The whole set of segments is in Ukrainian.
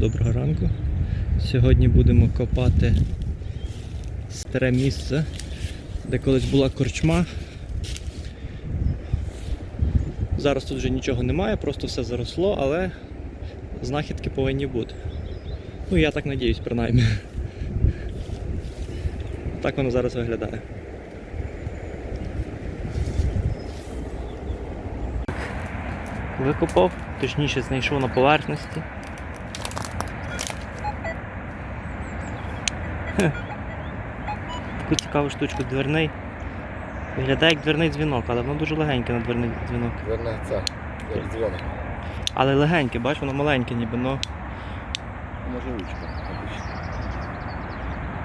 Доброго ранку. Сьогодні будемо копати старе місце, де колись була корчма. Зараз тут вже нічого немає, просто все заросло, але знахідки повинні бути. Ну, я так надіюсь, принаймні. Так воно зараз виглядає. Викопав, точніше знайшов на поверхності. Таку цікаву штучку дверний. Виглядає як дверний дзвінок, але воно дуже легеньке на дверний дзвінок. Верне це, як дзвоник. Але легеньке, бач, воно маленьке ніби, ну, Може ручка.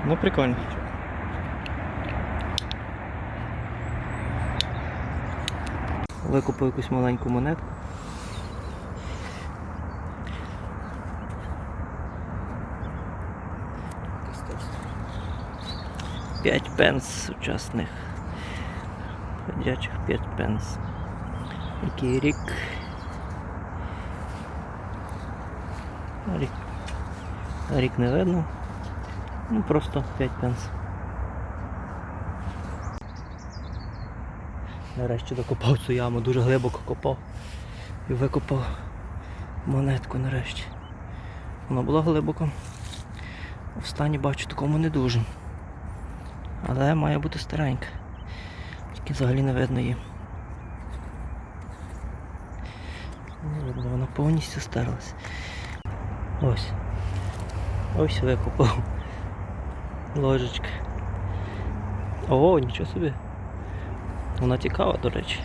ну прикольно. Викупив якусь маленьку монетку. Пенс сучасних. Ходячих 5 пенс. Який рік? Рік. Рік не видно. Ну просто 5 пенс. Нарешті докопав цю яму, дуже глибоко копав. І викопав монетку нарешті. Вона була глибоко. В бачу такому не дуже. Але має бути старенька. Тільки взагалі не видно її. Не видно, вона повністю стерлась. Ось. Ось викопав. Ложечка. О, нічого собі. Вона цікава, до речі.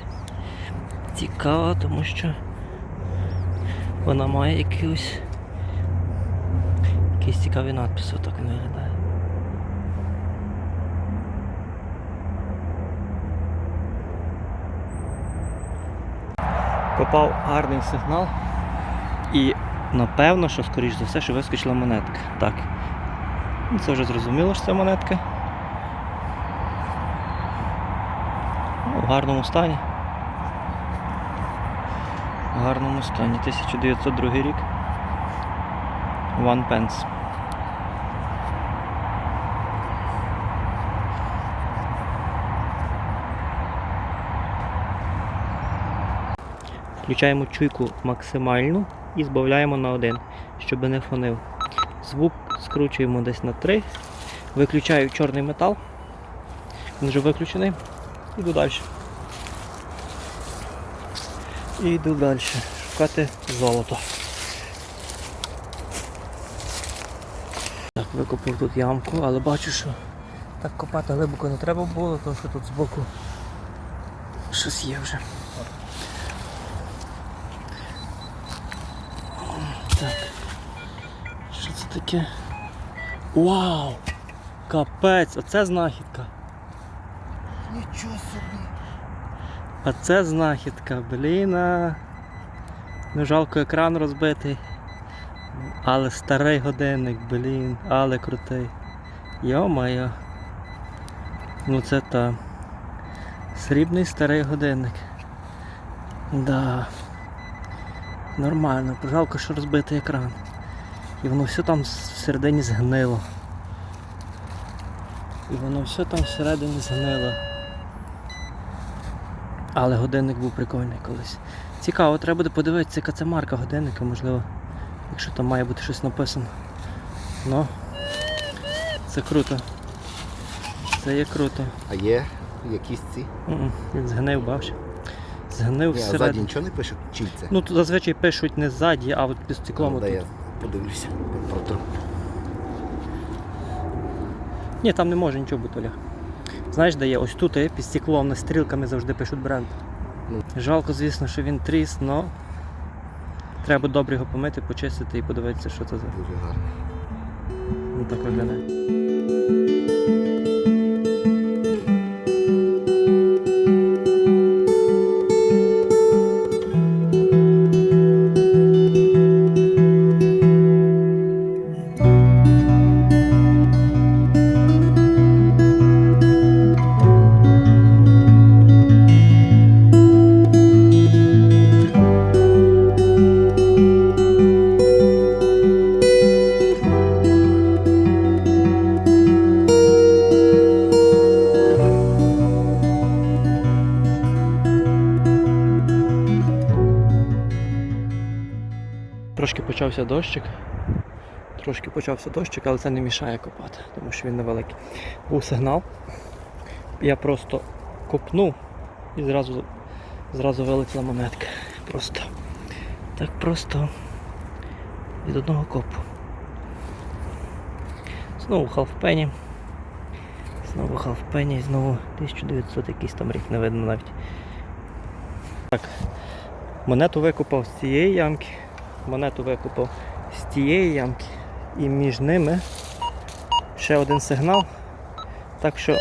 Цікава, тому що вона має якийсь якийсь цікавий надпис, отак він виглядає. Попав гарний сигнал. І напевно, що скоріш за все, що вискочила монетка. Так. Ну, Це вже зрозуміло, що це монетка. Ну, в гарному стані. В гарному стані. 1902 рік. One pence. Включаємо чуйку максимальну і збавляємо на 1, щоб не фонив. Звук скручуємо десь на 3. Виключаю чорний метал. Він вже виключений. Іду далі. І йду далі. Шукати золото. Так, викопав тут ямку, але бачу, що так копати глибоко не треба було, тому що тут збоку щось є вже. Так. Що це таке? Вау! Капець, оце знахідка. Нічого собі. А це знахідка, блін. а. Ну жалко екран розбитий. Але старий годинник, блін, але крутий. Йо-моє. Ну це та. Срібний старий годинник. Да. Нормально, жалко, що розбитий екран. І воно все там всередині згнило. І воно все там всередині згнило. Але годинник був прикольний колись. Цікаво, треба буде подивитися, яка це марка годинника, можливо, якщо там має бути щось написано. Ну, це круто. Це є круто. А є якісь ці? Він згнив, бачиш? Згнив Ні, а ззаді нічого не пише? Чий це? Ну, тут зазвичай пишуть не ззаді, а от під стеклом. Ну, подивлюся. Протру. Ні, там не може нічого бути, Оля. Знаєш, де є? Ось тут є, під стеклом на стрілками завжди пишуть бренд. Ну. Жалко, звісно, що він тріс, але треба добре його помити, почистити і подивитися, що це за. Дуже гарно. Ну, так виглядає. Почався дощик. Трошки почався дощик, але це не мішає копати, тому що він невеликий. Був сигнал. Я просто копнув і зразу, зразу вилетіла монетка. Просто так просто від одного копу. Знову халфпені. Знову халфпені знову 1900 якийсь там рік не видно навіть. Так, монету викопав з цієї ямки, монету викопав з тієї ямки і між ними ще один сигнал. Так що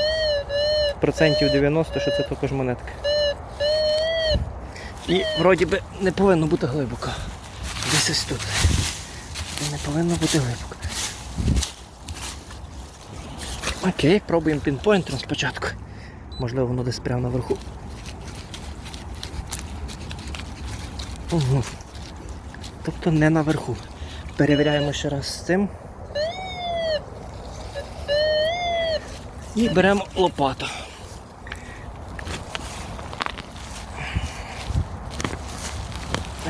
процентів 90, що це також монетка. І вроді би не повинно бути глибоко. Десь ось тут. Не повинно бути глибоко. Окей, пробуємо пінпойнтером спочатку. Можливо, воно десь прямо наверху. Угу. Тобто не наверху. Перевіряємо ще раз з цим. І беремо лопату.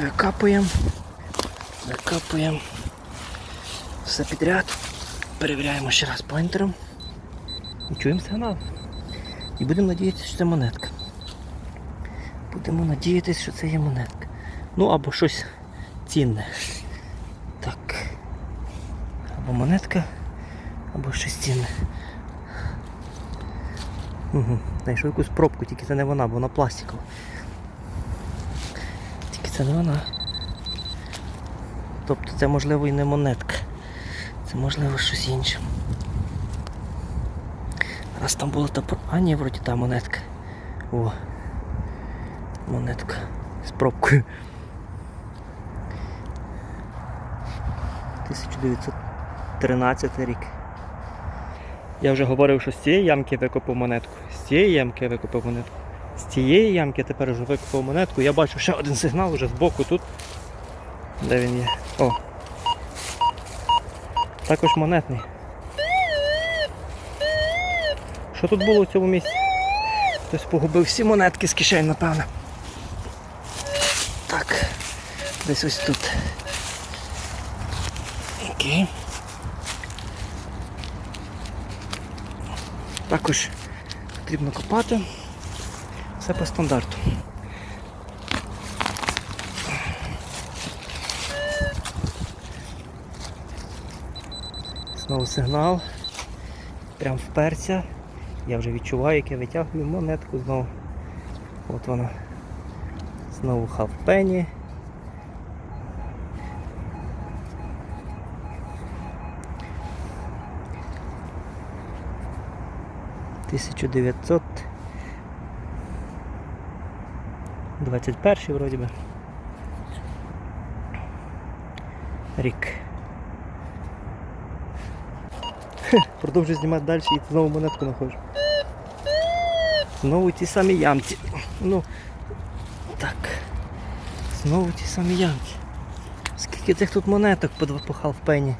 Викапуємо. Викапуємо. Все підряд. Перевіряємо ще раз поінтером. І чуємо сигнал. І будемо надіятися, що це монетка. Будемо надіятися, що це є монетка. Ну або щось цінне. Так. Або монетка, або щось цінне. Угу. Знайшов якусь пробку, тільки це не вона, бо вона пластикова. Тільки це не вона. Тобто це можливо і не монетка. Це можливо щось інше. Раз там була та про- А ні, вроді та монетка. О. Монетка. З пробкою. 1913 рік. Я вже говорив, що з цієї ямки викопав монетку. З цієї ямки викопав монетку. З цієї ямки тепер вже викопав монетку. Я бачу ще один сигнал вже збоку тут. Де він є? О. Також монетний. Що тут було в цьому місці? Хтось погубив всі монетки з кишень, напевно. Так. Десь ось тут. Окей. Також потрібно копати. Все по стандарту. Знову сигнал. Прям вперся. Я вже відчуваю, як я витягую монетку знову. От вона. Знову хавпені. 1921 вроді би рік. Продовжую знімати далі і знову монетку знаходжу. Знову ті самі ямці. Ну так. Знову ті самі ямці. Скільки цих тут монеток по два похал в пені?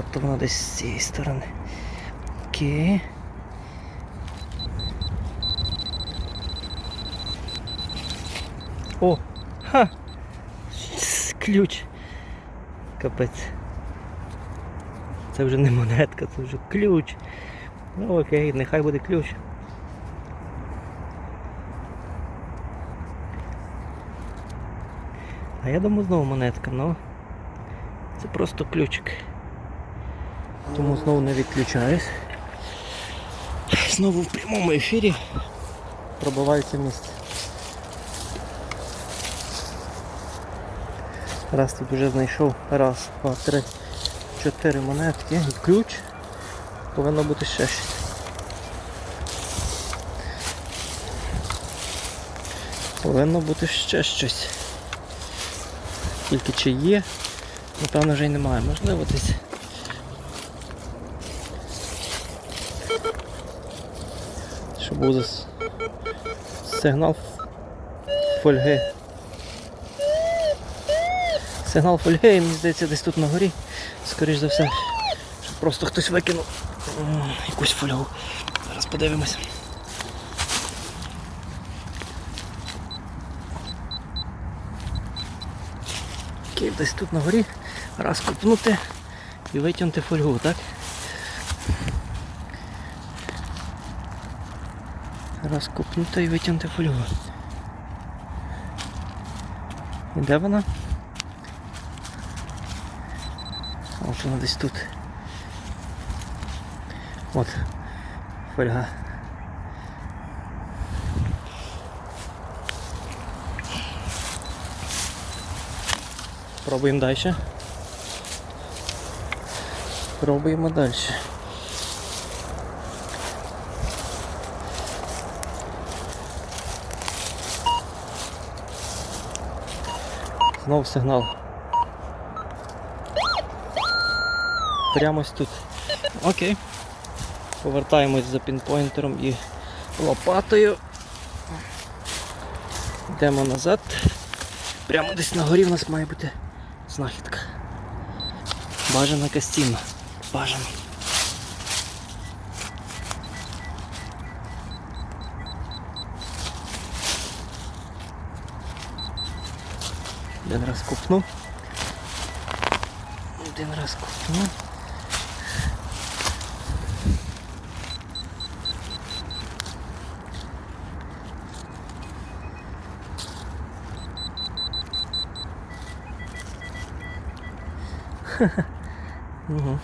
Тобто воно десь з цієї сторони. Окей. О! Ха! Ключ. Капець. Це вже не монетка, це вже ключ. Ну окей, нехай буде ключ. А я думаю знову монетка, ну це просто ключик. Тому знову не відключаюсь. Знову в прямому ефірі пробиваються місце. Раз тут вже знайшов. Раз, два, три, чотири монетки і ключ. Повинно бути ще щось. Повинно бути ще щось. Тільки чи є, напевно вже й немає. Можливо десь. Що був сигнал фольги. Сигнал фольги, мені здається, десь тут на горі. Скоріш за все, що просто хтось викинув якусь фольгу. Зараз подивимося. Окей, десь тут на горі. Раз купнути і витягнути фольгу, так? Раз купнути і витягнути фольгу. І де вона? От вона десь тут. От. Фольга. Пробуємо далі. Пробуємо далі. Знову сигнал. Прямо ось тут. Окей. Повертаємось за пінпойнтером і лопатою. Йдемо назад. Прямо десь на горі в нас має бути знахідка. Бажана кастіна. Бажано. Один раз купну. Один раз купну. Угу.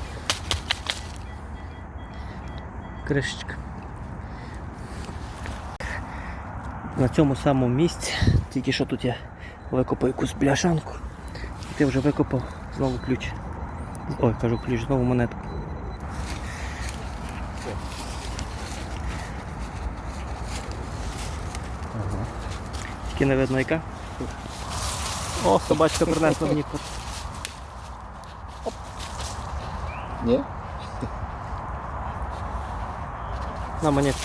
Кришечка. На цьому самому місці, тільки що тут я викопав якусь бляшанку, і ти вже викопав знову ключ. Ой, кажу ключ, знову монетку. Тільки не видно яка. О, собачка принесла мені. Ні? На монетку.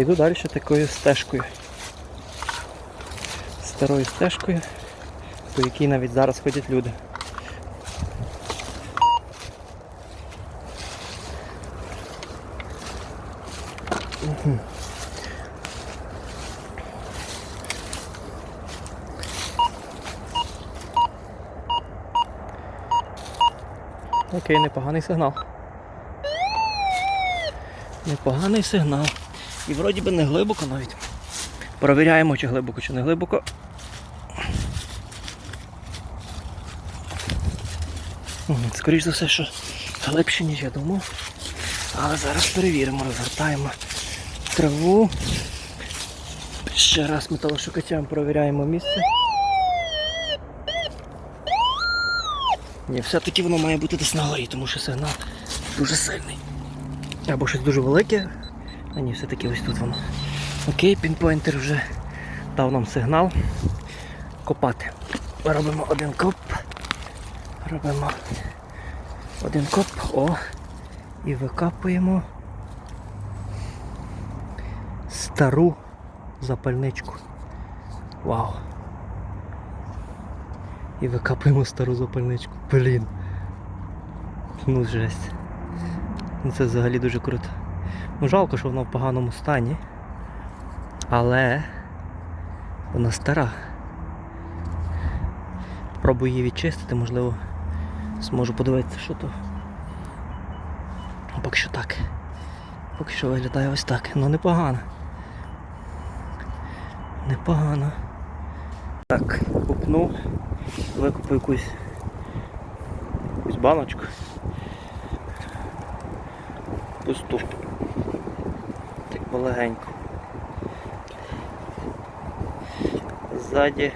Іду далі такою стежкою. Старою стежкою, по якій навіть зараз ходять люди. Окей, непоганий сигнал. Непоганий сигнал. І вроді би не глибоко навіть. Провіряємо, чи глибоко, чи не глибоко. Мгм, Скоріш за все, що глибше, ніж я думав. Але зараз перевіримо, розгортаємо траву. Ще раз металошукачем провіряємо місце. Ні, все-таки воно має бути десь на горі, тому що сигнал дуже сильний. Або щось дуже велике. А ні, все-таки ось тут воно. Окей, пінпойнтер вже дав нам сигнал. Копати. Робимо один коп. Робимо один коп. О. І викапуємо стару запальничку. Вау. І викапуємо стару запальничку. Блін. Ну жесть. Ну це взагалі дуже круто. Ну жалко, що вона в поганому стані. Але вона стара. Пробую її відчистити, можливо, зможу подивитися, що то. Поки що так. Поки що виглядає ось так. Ну непогано. Непогано. Так, купнув, викупив якусь, якусь баночку. Пусту. Полегенько. Ззаді.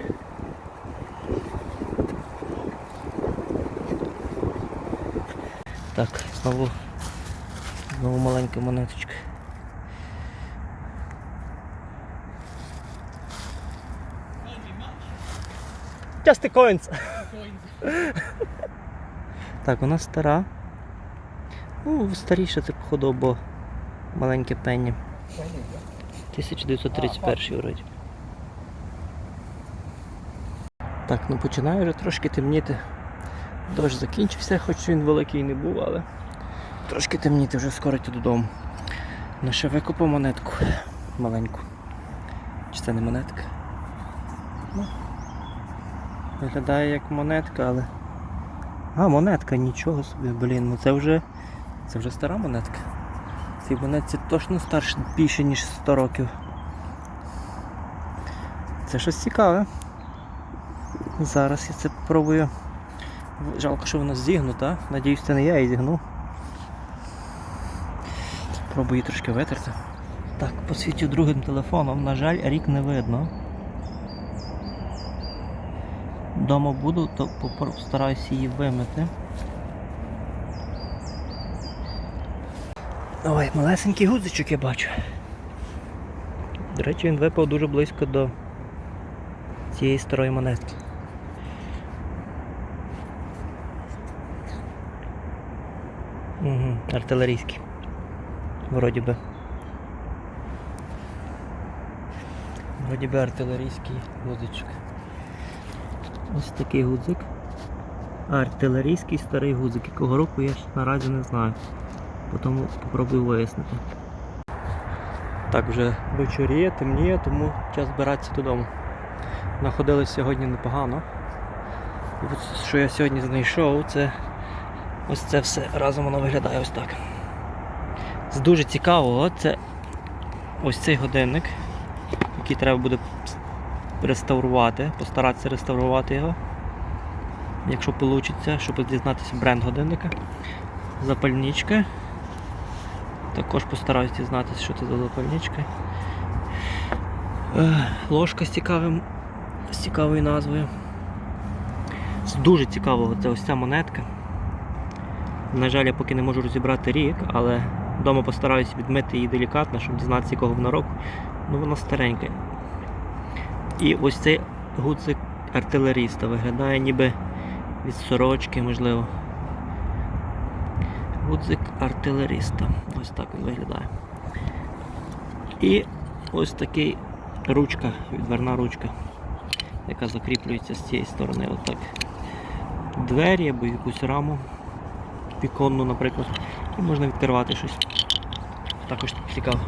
Так, знову, знову маленька монеточка. Just the coins. Так, вона стара. Ну, старіше це походу, бо маленьке пенні. 1931 вроді. Так, ну починає вже трошки темніти. Дощ закінчився, хоч він великий не був, але трошки темніти вже скоро йти додому. Ну ще викопав монетку маленьку. Чи це не монетка? Ну, виглядає як монетка, але. А, монетка, нічого собі, блін, ну це вже. Це вже стара монетка. Цій монетці точно старше більше, ніж 100 років. Це щось цікаве. Зараз я це пробую. Жалко, що вона зігнута. Надіюсь, це не я її зігнув. Пробую її трошки витерти. Так, посвітю другим телефоном. На жаль, рік не видно. Дома буду, то постараюся її вимити. Ой, малесенький гудзичок я бачу. До речі, він випав дуже близько до цієї старої монетки. Угу, артилерійський. Вроді би. Вроді би артилерійський гудзичок. Ось такий гудзик. Артилерійський старий гудзик. Якого року я ще наразі не знаю. Потім попробую вияснити. Так вже вечоріє, темніє, тому час збиратися додому. Находились сьогодні непогано. От що я сьогодні знайшов, це ось це все разом воно виглядає ось так. З дуже цікавого це ось цей годинник, який треба буде реставрувати, постаратися реставрувати його, якщо вийде, щоб дізнатися бренд годинника. Запальничка. Також постараюсь дізнатися, що це за запальничка. Е, Ложка з, цікавим, з цікавою назвою. З дуже цікавого це ось ця монетка. На жаль, я поки не можу розібрати рік, але вдома постараюсь відмити її делікатно, щоб дізнатися, якого вона року. Ну вона старенька. І ось цей гудзик артилеріста виглядає ніби від сорочки, можливо. Гудзик артилеріста. Ось так він виглядає. І ось такий ручка, відверна ручка, яка закріплюється з цієї сторони. Отак. Двері або якусь раму, віконну, наприклад. І можна відкривати щось. Також цікаво.